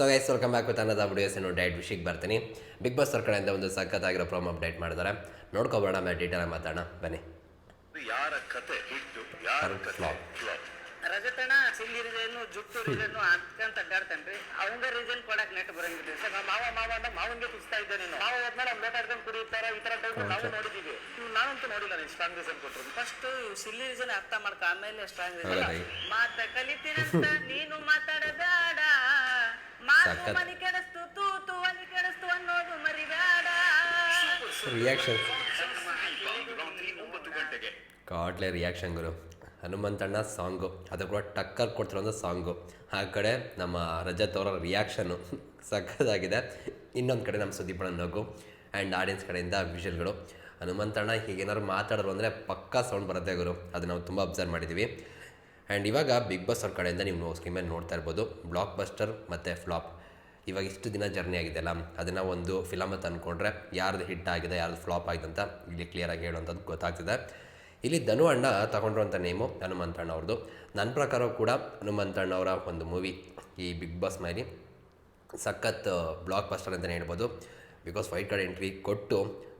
So guys welcome back with ಅನ್ನದ videos ಏನು diet ವಿಷಯಕ್ಕೆ ಬರ್ತೀನಿ. ಬಿಗ್ ಬಾಸ್ ಅವ್ರ ಕಡೆಯಿಂದ ಒಂದು ಸಖತ್ತಾಗಿರೋ ಪ್ರೋಮ್ ಅಪ್ಡೇಟ್ ಮಾಡಿದ್ದಾರೆ. ನೋಡ್ಕೊಬೋಣ ಆಮೇಲೆ ಡೀಟೇಲ್ ಮಾತಾಡೋಣ. ಬನ್ನಿ. ಯಾರ ಕತೆ? ಹಿಟ್ಟು. ಯಾರ? ರಜತಣ್ಣ ಸಿಂಗಿ ರೀಸನ್ ಜುಟ್ಟು ರೀಸನ್ ಅದ್ಕಂತ ಅಡ್ಡಾಡ್ತಾನ್ರಿ. ಅವಂಗ ರೀಸನ್ ಕೊಡಕ್ ನೆಟ್ ಬರಂಗಿಲ್ಲ. ಸರ್ ನಾ ಮಾವ ಮಾವ ಅಂದ ಮಾವನ್ಗೆ ಕುಸ್ತಾ ಇದ್ದೆ ನೀನು. ಮಾವ ಹೋದ್ಮೇಲೆ ಅವ್ನು ಬೇಕಾಡ್ಕೊಂಡು ಕುಡಿಯುತ್ತಾರೆ. ಈ ತರ ಟೈಪ್ ನಾವು ನೋಡಿದೀವಿ. ಇವ್ ನಾನಂತೂ ನೋಡಿಲ್ಲ ನೀನು ಸ್ಟ್ರಾಂಗ್ ರೀಸನ್ ಕೊಟ್ಟರು ಫಸ್ಟ್ ಸಿಲ್ಲಿ ರೀಸನ್ ಅರ್ಥ ಮಾಡ್ಕ ಆಮೇಲೆ ಸ್ಟ್ರಾಂಗ್? ರೀಸನ್ ಮಾತ ಕಲಿತೀನಂತ ನೀನು ಮಾತಾಡಬೇಡ ಮಾತು ಸಖತ್. ಮನಿ ಕೆಡಿಸ್ತು ತೂತು ಮನಿ ಕೆಡಿಸ್ತು ಅನ್ನೋದು ಮರಿಬೇಡ. ರಿಯಾಕ್ಷನ್ ಕಾಟ್ಲೆ ರಿಯಾಕ್ಷನ್ ಗುರು. ಹನುಮಂತಣ್ಣ ಸಾಂಗು. ಅದು ಕೂಡ ಟಕ್ಕರ್ ಕೊಡ್ತಿರೋಂಥ ಸಾಂಗು. ಆ ಕಡೆ ನಮ್ಮ ರಜತ್ ಅವರ ರಿಯಾಕ್ಷನ್ನು ಸಖತ್ತಾಗಿದೆ. ಇನ್ನೊಂದು ಕಡೆ ನಮ್ಮ ಸುದೀಪಣ್ಣ ನಗು ಆ್ಯಂಡ್ ಆಡಿಯನ್ಸ್ ಕಡೆಯಿಂದ ವಿಷಲ್ಗಳು ಹನುಮಂತಣ್ಣ ಹೀಗೇನಾದ್ರು ಮಾತಾಡೋರು ಅಂದರೆ ಪಕ್ಕಾ ಸೌಂಡ್ ಬರುತ್ತೆ ಗುರು. ಅದು ನಾವು ತುಂಬ ಅಬ್ಸರ್ವ್ ಮಾಡಿದ್ದೀವಿ ಆ್ಯಂಡ್ ಇವಾಗ ಬಿಗ್ ಬಾಸ್ ಅವ್ರ ಕಡೆಯಿಂದ ನೀವು ಸ್ಕ್ರೀಮಲ್ಲಿ ನೋಡ್ತಾ ಇರ್ಬೋದು. ಬ್ಲಾಕ್ ಬಸ್ಟರ್ ಮತ್ತು ಫ್ಲಾಪ್ ಇವಾಗ ಇಷ್ಟು ದಿನ ಜರ್ನಿ ಆಗಿದೆಯಲ್ಲ ಅದನ್ನು ಒಂದು ಫಿಲಮ್ ಅಂತ ಅಂದ್ಕೊಂಡ್ರೆ ಯಾರ್ದು ಹಿಟ್ ಆಗಿದೆ, ಯಾರ್ದು ಫ್ಲಾಪ್ ಆಗಿದೆ ಅಂತ ಇಲ್ಲಿ ಕ್ಲಿಯರಾಗಿ ಹೇಳುವಂಥದ್ದು ಗೊತ್ತಾಗ್ತಿದೆ. ಇಲ್ಲಿ ಧನು ಅಣ್ಣ ತಗೊಂಡಿರುವಂಥ ನೇಮು ಹನುಮಂತಣ್ಣ ಅವ್ರದ್ದು ನನ್ನ ಪ್ರಕಾರ ಕೂಡ ಹನುಮಂತಣ್ಣ ಅವರ ಒಂದು ಮೂವಿ ಈ ಬಿಗ್ ಬಾಸ್ ಮೇಲೆ ಸಖತ್ ಬ್ಲಾಕ್ ಬಸ್ಟರ್ ಅಂತಲೇ ಹೇಳ್ಬೋದು. ಬಿಕಾಸ್ ವೈಟ್ ಕಾರ್ಡ್ ಎಂಟ್ರಿ ಕೊಟ್ಟು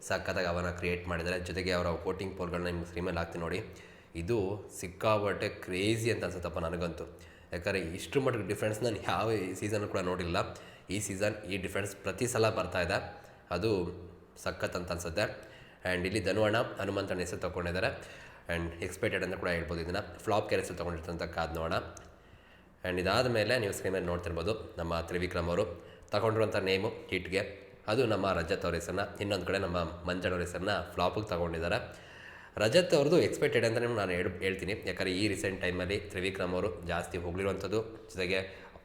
ಸಖತ್ತಾಗಿ ಅವನ ಕ್ರಿಯೇಟ್ ಮಾಡಿದ್ದಾರೆ. ಜೊತೆಗೆ ಅವರ ವೋಟಿಂಗ್ ಪೋಲ್ಗಳನ್ನ ನಿಮ್ಮ ಸ್ಕ್ರೀಮಲ್ಲಿ ಹಾಕ್ತೀನಿ ನೋಡಿ. ಇದು ಸಿಕ್ಕಾಪಟ್ಟೆ ಕ್ರೇಜಿ ಅಂತ ಅನ್ಸುತ್ತಪ್ಪ ನನಗಂತೂ. ಯಾಕಂದರೆ ಇಷ್ಟು ಮಟ್ಟಿಗೆ ಡಿಫ್ರೆನ್ಸ್ ನಾನು ಯಾವ ಸೀಸನ್ ಕೂಡ ನೋಡಿಲ್ಲ. ಈ ಸೀಸನ್ ಈ ಡಿಫ್ರೆನ್ಸ್ ಪ್ರತಿ ಸಲ ಬರ್ತಾ ಇದೆ. ಅದು ಸಖತ್ ಅಂತ ಅನ್ಸುತ್ತೆ. ಆ್ಯಂಡ್ ಇಲ್ಲಿ ಧನುವಣ ಹನುಮಂತನ ಹೆಸರು ತೊಗೊಂಡಿದ್ದಾರೆ ಆ್ಯಂಡ್ ಎಕ್ಸ್ಪೆಕ್ಟೆಡ್ ಅಂತ ಕೂಡ ಹೇಳ್ಬೋದು ಇದನ್ನು. ಫ್ಲಾಪ್ ಕೇರ್ ಹೆಸರು ತೊಗೊಂಡಿರ್ತಂಥ ಕಾದ್ ನೋಡೋಣ ಆ್ಯಂಡ್ ಇದಾದ ಮೇಲೆ ನೀವು ಸ್ಕ್ರೀನಲ್ಲಿ ನೋಡ್ತಿರ್ಬೋದು ನಮ್ಮ ತ್ರಿವಿಕ್ರಮ್ ಅವರು ತಗೊಂಡಿರುವಂಥ ನೇಮು ಹಿಟ್ಗೆ ಅದು ನಮ್ಮ ರಜತ್ ಅವ್ರ ಹೆಸರನ್ನ, ಇನ್ನೊಂದು ಕಡೆ ನಮ್ಮ ಮಂಜಣ್ಣ ಅವ್ರ ಹೆಸರನ್ನ ಫ್ಲಾಪಿಗೆ ತಗೊಂಡಿದ್ದಾರೆ ರಜತ್ ಅವ್ರದ್ದು ಎಕ್ಸ್ಪೆಕ್ಟೆಡ್ ಅಂತಲೇ ನಾನು ಹೇಳಿ ಹೇಳ್ತೀನಿ. ಯಾಕಂದರೆ ಈ ರೀಸೆಂಟ್ ಟೈಮಲ್ಲಿ ತ್ರಿವಿಕ್ರಮ್ ಅವರು ಜಾಸ್ತಿ ಹೋಗಿರುವಂಥದ್ದು ಜೊತೆಗೆ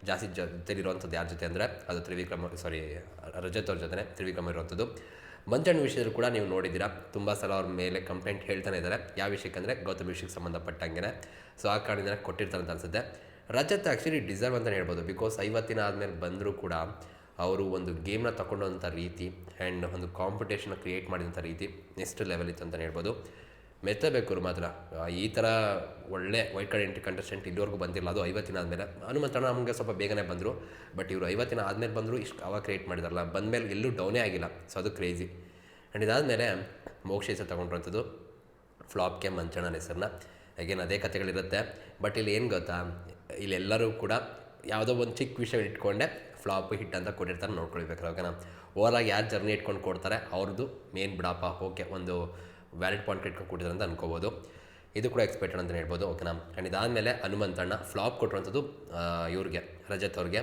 ಜಾಸ್ತಿ ಜೊತೆಲಿರುವಂಥದ್ದು ಯಾರ ಜೊತೆ ಅಂದರೆ, ಅದು ತ್ರಿವಿಕ್ರಮ್ ಸಾರಿ ರಜತ್ ಅವ್ರ ಜೊತೆ ತ್ರಿವಿಕ್ರಮ್ ಇರುವಂಥದ್ದು. ಮಂಜಣ್ಣ ವಿಷಯದಲ್ಲಿ ಕೂಡ ನೀವು ನೋಡಿದ್ದೀರಾ, ತುಂಬ ಸಲ ಅವ್ರ ಮೇಲೆ ಕಂಪ್ಲೇಂಟ್ ಹೇಳ್ತಾನೆ ಇದ್ದಾರೆ. ಯಾವ ವಿಷಯಕ್ಕೆ ಅಂದರೆ, ಗೌತಮ್ ವಿಷಯಕ್ಕೆ ಸಂಬಂಧಪಟ್ಟಂಗೆ ಸೊ ಆ ಕಾರಣದಿಂದ ಕೊಟ್ಟಿರ್ತಾರೆ ಅಂತ ಅನ್ಸುತ್ತೆ. ರಜತ್ ಆ್ಯಕ್ಚುಲಿ ಡಿಸರ್ವ್ ಅಂತಲೇ ಹೇಳ್ಬೋದು. ಬಿಕಾಸ್ ಐವತ್ತಿನ ಆದಮೇಲೆ ಬಂದರೂ ಕೂಡ ಅವರು ಒಂದು ಗೇಮ್ನ ತಗೊಂಡಂಥ ರೀತಿ ಆ್ಯಂಡ್ ಒಂದು ಕಾಂಪಿಟೇಷನ್ನ ಕ್ರಿಯೇಟ್ ಮಾಡಿದಂಥ ರೀತಿ ನೆಕ್ಸ್ಟ್ ಲೆವೆಲ್ ಇತ್ತು ಅಂತಲೇ ಹೇಳ್ಬೋದು. ಮೆಚ್ಚಬೇಕು ಮಾತ್ರ. ಈ ಥರ ಒಳ್ಳೆ ವೈಟ್ ಕಾರ್ಡ್ ಎಂಟ್ರಿ ಕಂಟೆಸ್ಟೆಂಟ್ ಇಲ್ಲಿವರೆಗೂ ಬಂದಿಲ್ಲ. ಅದು ಐವತ್ತಿನ ಆದಮೇಲೆ. ಹನುಮಂತಣ್ಣ ನಮಗೆ ಸ್ವಲ್ಪ ಬೇಗನೆ ಬಂದರು. ಬಟ್ ಇವರು ಐವತ್ತಿನ ಆದಮೇಲೆ ಬಂದರು ಇಷ್ಟು ಅವಾಗ ಕ್ರಿಯೇಟ್ ಮಾಡಿದಾರಲ್ಲ. ಬಂದಮೇಲೆ ಎಲ್ಲೂ ಡೌನೇ ಆಗಿಲ್ಲ. ಸೊ ಅದು ಕ್ರೇಜಿ ಆ್ಯಂಡ್ ಇದಾದಮೇಲೆ ಮೋಕ್ಷ ಹೆಸರು ಫ್ಲಾಪ್ ಫ್ಲಾಪ್ಗೆ ಮಂಚಣ್ಣನ ಹೆಸರನ್ನ ಅಗೇನ್ ಅದೇ ಕಥೆಗಳಿರುತ್ತೆ. ಬಟ್ ಇಲ್ಲಿ ಏನು ಗೊತ್ತಾ? ಇಲ್ಲೆಲ್ಲರೂ ಕೂಡ ಯಾವುದೋ ಒಂದು ಚಿಕ್ಕ ವಿಷಯ ಇಟ್ಕೊಂಡೆ ಫ್ಲಾಪ್ ಹಿಟ್ ಅಂತ ಕೊಟ್ಟಿರ್ತಾರೆ. ನೋಡ್ಕೊಳ್ಬೇಕು ಓಕೆನಾ ಓವರಾಗಿ ಯಾರು ಜರ್ನಿ ಇಟ್ಕೊಂಡು ಕೊಡ್ತಾರೆ? ಅವ್ರದ್ದು ಮೇನ್ ಬಿಡಪ್ಪ. ಓಕೆ ಒಂದು ವ್ಯಾಲಿಡ್ ಪಾಯಿಂಟ್ ಕಿಟ್ಕೊಂಡು ಕೊಟ್ಟಿದ್ದಾರೆ ಅಂತ ಅನ್ಕೋಬೋದು. ಇದು ಕೂಡ ಎಕ್ಸ್ಪೆಕ್ಟೆಡ್ ಅಂತ ಹೇಳ್ಬೋದು ಓಕೆನಾ ಆ್ಯಂಡ್ ಇದಾದಮೇಲೆ ಹನುಮಂತಣ್ಣ ಫ್ಲಾಪ್ ಕೊಟ್ಟಿರುವಂಥದ್ದು ಇವ್ರಿಗೆ, ರಜತ್ ಅವ್ರಿಗೆ.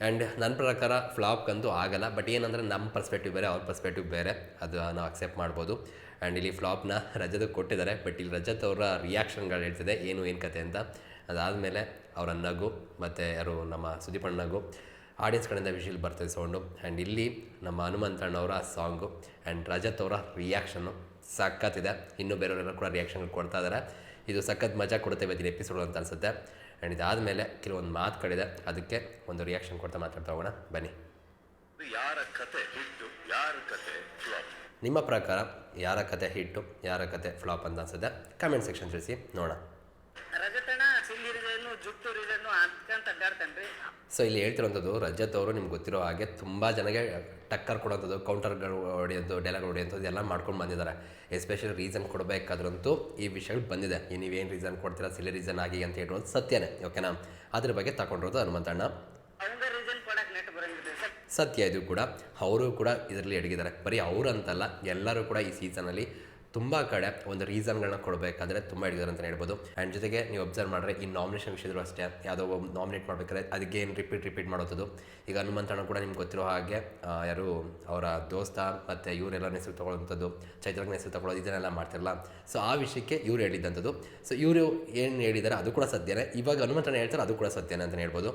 ಆ್ಯಂಡ್ ನನ್ನ ಪ್ರಕಾರ ಫ್ಲಾಪ್ಗಂತೂ ಆಗಲ್ಲ ಬಟ್ ಏನಂದರೆ ನಮ್ಮ ಪರ್ಸ್ಪೆಕ್ಟಿವ್ ಬೇರೆ, ಅವ್ರ ಪರ್ಸ್ಪೆಕ್ಟಿವ್ ಬೇರೆ. ಅದು ನಾವು ಅಕ್ಸೆಪ್ಟ್ ಮಾಡ್ಬೋದು. ಆ್ಯಂಡ್ ಇಲ್ಲಿ ಫ್ಲಾಪ್ನ ರಜತ್ ಕೊಟ್ಟಿದ್ದಾರೆ ಬಟ್ ಇಲ್ಲಿ ರಜತ್ ಅವರ ರಿಯಾಕ್ಷನ್ಗಳು ಹೇಳ್ತಿದೆ, ಏನು ಏನು ಕತೆ ಅಂತ. ಅದಾದಮೇಲೆ ಅವರ ನಗು, ಮತ್ತು ಯಾರು ನಮ್ಮ ಸುದೀಪಣ್ಣ ನಗು ಆಡಿಯನ್ಸ್ ಕಡೆಯಿಂದ ವಿಷಲ್ ಬರ್ತದೆ ಸೌಂಡು ಆ್ಯಂಡ್ ಇಲ್ಲಿ ನಮ್ಮ ಹನುಮಂತಣ್ಣವರ ಸಾಂಗು ಆ್ಯಂಡ್ ರಜತ್ ಅವರ ರಿಯಾಕ್ಷನ್ನು ಸಖತ್ತಿದೆ. ಇನ್ನೂ ಬೇರೆಯವರೆಲ್ಲ ಕೂಡ ರಿಯಾಕ್ಷನ್ಗಳು ಕೊಡ್ತಾ ಇದ್ದಾರೆ ಇದು ಸಖತ್ ಮಜಾ ಕೊಡುತ್ತೆ ಇವತ್ತಿನ ಎಪಿಸೋಡ್ ಅಂತ ಅನಿಸುತ್ತೆ. ಆ್ಯಂಡ್ ಇದಾದಮೇಲೆ ಕೆಲವೊಂದು ಮಾತುಗಳಿದೆ ಅದಕ್ಕೆ ಒಂದು ರಿಯಾಕ್ಷನ್ ಕೊಡ್ತಾ ಮಾತಾಡ್ತಾ ಹೋಗೋಣ. ಬನ್ನಿ. ಯಾರ ಕತೆ ಹಿಟ್ಟು? ಯಾರ ಕತೆ ಫ್ಲಾಪ್ ನಿಮ್ಮ ಪ್ರಕಾರ ಯಾರ ಕತೆ ಹಿಟ್ಟು? ಯಾರ ಕತೆ ಫ್ಲಾಪ್ ಅಂತ ಅನ್ಸುತ್ತೆ? ಕಮೆಂಟ್ ಸೆಕ್ಷನ್ ತಿಳಿಸಿ. ನೋಡೋಣ ರಜತಣ್ಣ ಸಿಂಗಿ ರೀಸನ್ ಜುಟ್ಟು ರೀಸನ್ ಅದ್ಕಂತ ಅಡ್ಡಾಡ್ತಾನ್ರಿ ಸೊ ಇಲ್ಲಿ ಹೇಳ್ತಿರೋಂಥದ್ದು ರಜತ್ ಅವರು ನಿಮ್ಗೆ ಗೊತ್ತಿರೋ ಹಾಗೆ ತುಂಬ ಜನಗೆ ಟಕ್ಕರ್ ಕೊಡೋಂಥದ್ದು ಕೌಂಟರ್ಗಳು ಹೊಡೆಯೋದು ಡೈಲಾಗ್ ಹೊಡೆಯೋಂಥದ್ದು ಎಲ್ಲ ಮಾಡ್ಕೊಂಡು ಬಂದಿದ್ದಾರೆ. ಎಸ್ಪೆಷಲಿ ರೀಸನ್ ಕೊಡಬೇಕಾದ್ರಂತೂ ಈ ವಿಷಯಗಳು ಬಂದಿದೆ. ಈ ನೀವೇನು ರೀಸನ್ ಕೊಡ್ತೀರಾ ಸಿಲಿ ರೀಸನ್ ಆಗಿ ಅಂತ ಹೇಳೋದು ಸತ್ಯನೇ ಓಕೆನಾ ಅದ್ರ ಬಗ್ಗೆ ತಗೊಂಡಿರೋದು ಹನುಮಂತಣ್ಣ ಸತ್ಯ ಇದು ಕೂಡ ಅವರು ಕೂಡ ಇದರಲ್ಲಿ ಅಡಗಿದ್ದಾರೆ. ಬರೀ ಅವರು ಅಂತಲ್ಲ ಎಲ್ಲರೂ ಕೂಡ ಈ ಸೀಸನಲ್ಲಿ ತುಂಬ ಕಡೆ ಒಂದು ರೀಸನ್ಗಳನ್ನ ಕೊಡಬೇಕಾದ್ರೆ ತುಂಬ ಹಿಡಿದಾರೆ ಅಂತ ಹೇಳ್ಬೋದು. ಆ್ಯಂಡ್ ಜೊತೆಗೆ ನೀವು ಅಬ್ಸರ್ವ್ ಮಾಡಿದ್ರೆ ಈ ನಾಮಿನೇಷನ್ ವಿಷಯದಲ್ಲೂ ಅಷ್ಟೇ, ಯಾವುದೋ ಒಂದು ನಾಮಿನೇಟ್ ಮಾಡಬೇಕಾದ್ರೆ ಅದಕ್ಕೆ ರಿಪೀಟ್ ರಿಪೀಟ್ ಮಾಡೋದು ಈಗ ಹನುಮಂತಣ್ಣ ಕೂಡ ನಿಮ್ಗೆ ಗೊತ್ತಿರೋ ಹಾಗೆ ಯಾರು ಅವರ ದೋಸ್ತ ಮತ್ತು ಇವರೆಲ್ಲ ಹೆಸರು ತೊಗೊಳ್ಳೋಂಥದ್ದು ಚೈತ್ರಜ್ಞ ಹೆಸರು ತೊಗೊಳ್ಳೋದು, ಇದನ್ನೆಲ್ಲ ಮಾಡ್ತಿರಲ್ಲ. ಸೊ ಆ ವಿಷಯಕ್ಕೆ ಇವ್ರು ಹೇಳಿದ್ದಂಥದ್ದು ಸೊ ಇವರು ಏನು ಹೇಳಿದ್ದಾರೆ ಅದು ಕೂಡ ಸತ್ಯನೇ. ಇವಾಗ ಹನುಮಂತಣ್ಣ ಹೇಳ್ತಾರೆ ಅದು ಕೂಡ ಸತ್ಯನೇ ಅಂತ ಹೇಳ್ಬೋದು.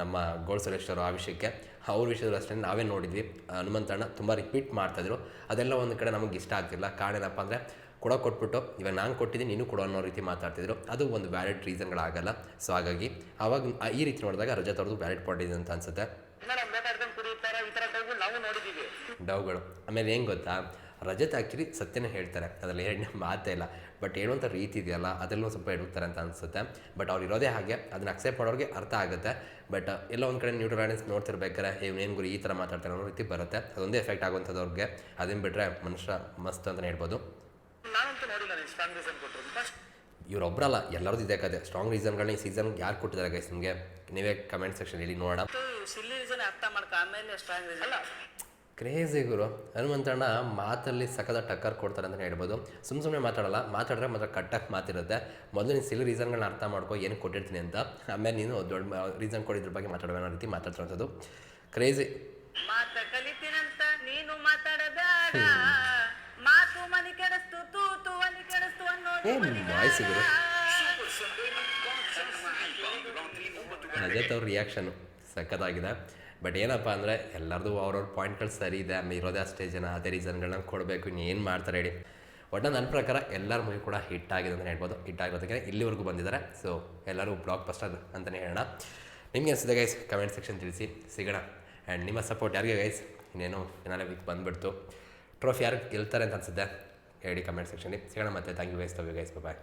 ನಮ್ಮ ಗೋಲ್ ಸುರೇಶ್ವರು ಆ ವಿಷಯಕ್ಕೆ ಅವ್ರ ವಿಷಯದಲ್ಲೂ ಅಷ್ಟೇ ನಾವೇ ನೋಡಿದ್ವಿ. ಹನುಮಂತಣ್ಣ ತುಂಬ ರಿಪೀಟ್ ಮಾಡ್ತಾಯಿದ್ರು ಅದೆಲ್ಲ ಒಂದು ಕಡೆ ನಮಗೆ ಇಷ್ಟ ಆಗ್ತಿಲ್ಲ ಕಾರಣ ಏನಪ್ಪ ಅಂದರೆ ಕೊಡೋ ಕೊಟ್ಬಿಟ್ಟು ಇವಾಗ ನಾನು ಕೊಟ್ಟಿದ್ದೀನಿ ನೀನು ಕೊಡೋ ಅನ್ನೋ ರೀತಿ ಮಾತಾಡ್ತಿದ್ರು. ಅದು ಒಂದು ವ್ಯಾಲಿಡ್ ರೀಸನ್ಗಳಾಗಲ್ಲ ಸೊ ಹಾಗಾಗಿ ಅವಾಗ ಈ ರೀತಿ ನೋಡಿದಾಗ ರಜಾ ಅವ್ರದ್ದು ವ್ಯಾಲಿಡ್ ಪಾಯಿಂಟ್ ಇದೆ ಅಂತ ಅನ್ಸುತ್ತೆ. ಡೌಗಳು ಆಮೇಲೆ ಏನು ಗೊತ್ತಾ? ರಜತ್ ಆ್ಯಕ್ಚುಲಿ ಸತ್ಯನೇ ಹೇಳ್ತಾರೆ. ಅದರಲ್ಲಿ ಎರಡನೇ ಮಾತೇ ಇಲ್ಲ. ಬಟ್ ಹೇಳುವಂಥ ರೀತಿ ಇದೆಯಲ್ಲ ಅದರಲ್ಲೂ ಸ್ವಲ್ಪ ಎಡುತ್ತಾರೆ ಅಂತ ಅನಿಸುತ್ತೆ. ಬಟ್ ಅವ್ರು ಇರೋದೇ ಹಾಗೆ ಅದನ್ನ ಅಕ್ಸೆಪ್ಟ್ ಮಾಡೋರಿಗೆ ಅರ್ಥ ಆಗುತ್ತೆ. ಬಟ್ ಎಲ್ಲ ಒಂದು ಕಡೆ ನ್ಯೂಟ್ರಲ್ ಆಡಿಯನ್ಸ್ ನೋಡ್ತಿರ್ಬೇಕಾರೆ ಇವನೇನು ಗುರಿ ಈ ಥರ ಮಾತಾಡ್ತಾರೆ ಅನ್ನೋ ರೀತಿ ಬರುತ್ತೆ. ಅದೊಂದೇ ಎಫೆಕ್ಟ್ ಆಗುವಂಥದ್ದು ಅವ್ರಿಗೆ. ಅದನ್ನು ಬಿಟ್ಟರೆ ಮನುಷ್ಯ ಮಸ್ತ್ ಅಂತಲೇ ಹೇಳ್ಬೋದು. ಇವರೊಬ್ಬರಲ್ಲ ಎಲ್ಲರದ್ದು ಇದೆ ಕತೆ. ಸ್ಟ್ರಾಂಗ್ ರೀಸನ್ಗಳನ್ನ ಈ ಸೀಸನ್ ಯಾರು ಕೊಟ್ಟಿದ್ದಾರೆ ಗೈಸ್ ನಿಮಗೆ? ನೀವೇ ಕಮೆಂಟ್ ಸೆಕ್ಷನ್ ಹೇಳಿ ನೋಡೋಣ. ಕ್ರೇಜಿ ಗುರು. ಹನುಮಂತಣ್ಣ ಮಾತಲ್ಲಿ ಸಖದ ಟಕ್ಕರ್ ಕೊಡ್ತಾರೆ ಅಂತಲೇ ಹೇಳ್ಬೋದು. ಸುಮ್ಮ ಸುಮ್ಮನೆ ಮಾತಾಡಲ್ಲ ಮಾತಾಡಿದ್ರೆ ಮಾತ್ರ ಕಟ್ಟಾಗಿ ಮಾತಿರುತ್ತೆ. ಮೊದಲು ನೀನು ಸಿಲು ರೀಸನ್ಗಳನ್ನ ಅರ್ಥ ಮಾಡ್ಕೊ ಏನು ಕೊಟ್ಟಿರ್ತೀನಿ ಅಂತ. ಆಮೇಲೆ ನೀನು ದೊಡ್ಡ ರೀಸನ್ ಕೊಡಿದ್ರ ಬಗ್ಗೆ ಮಾತಾಡುವ ಅನ್ನೋ ರೀತಿ ಮಾತಾಡ್ತಿರೋಂಥದ್ದು. ಕ್ರೇಜಿ. ಮಾತ ಕಲಿತೀನಂತ ನೀನು ಮಾತಾಡಬೇಡ ಮಾತು ಮನಿ ಕೆಡಿಸ್ತು ತೂತು ಮನಿ ಕೆಡಿಸ್ತು ಅನ್ನೋದು ಏನ್ ವಾಯ್ಸ್ ಗುರು. ರಜತ್ ಅವ್ರ ರಿಯಾಕ್ಷನು ಸಖತ್ತಾಗಿದೆ. ಬಟ್ ಏನಪ್ಪ ಅಂದರೆ ಎಲ್ಲರದು ಅವ್ರವ್ರ ಪಾಯಿಂಟ್ಗಳು ಸರಿ ಇದೆ, ಆಮೇಲೆ ಇರೋದೇ ಅಷ್ಟೇ ಜನ, ಅದೇ ರೀಸನ್ಗಳನ್ನ ಕೊಡಬೇಕು, ಇನ್ನು ಮಾಡ್ತಾರೆ ಹೇಳಿ. ಒಟ್ಟು ನನ್ನ ಪ್ರಕಾರ ಎಲ್ಲರ ಮೂವಿ ಕೂಡ ಹಿಟ್ ಆಗಿದೆ ಅಂತಲೇ ಹೇಳ್ಬೋದು. ಹಿಟ್ ಆಗಿರೋದಕ್ಕೆ ಇಲ್ಲಿವರೆಗೂ ಬಂದಿದ್ದಾರೆ. ಸೊ ಎಲ್ಲರೂ ಬ್ಲಾಕ್ ಬಸ್ಟರ್ ಅಂತಲೇ ಹೇಳೋಣ. ನಿಮಗೆ ಅನಿಸಿದೆ ಗೈಸ್ ಕಮೆಂಟ್ ಸೆಕ್ಷನ್ ತಿಳಿಸಿ, ಸಿಗೋಣ. ಆ್ಯಂಡ್ ನಿಮ್ಮ ಸಪೋರ್ಟ್ ಯಾರಿಗೆ ಗೈಸ್ ಇನ್ನೇನು ಫಿನಾಲೆ ವೀಕ್ ಬಂದುಬಿಡ್ತು. ಟ್ರೋಫಿ ಯಾರು ಗೆಲ್ತಾರೆ ಅಂತ ಅನಿಸುತ್ತೆ? ಹೇಳಿ ಕಮೆಂಟ್ ಸೆಕ್ಷನ್ ಸಿಗೋಣ ಮತ್ತೆ. ಥ್ಯಾಂಕ್ ಯು ಗೈಸ್ ತಗೋ ಗೈಸ್ ಬಾಯ್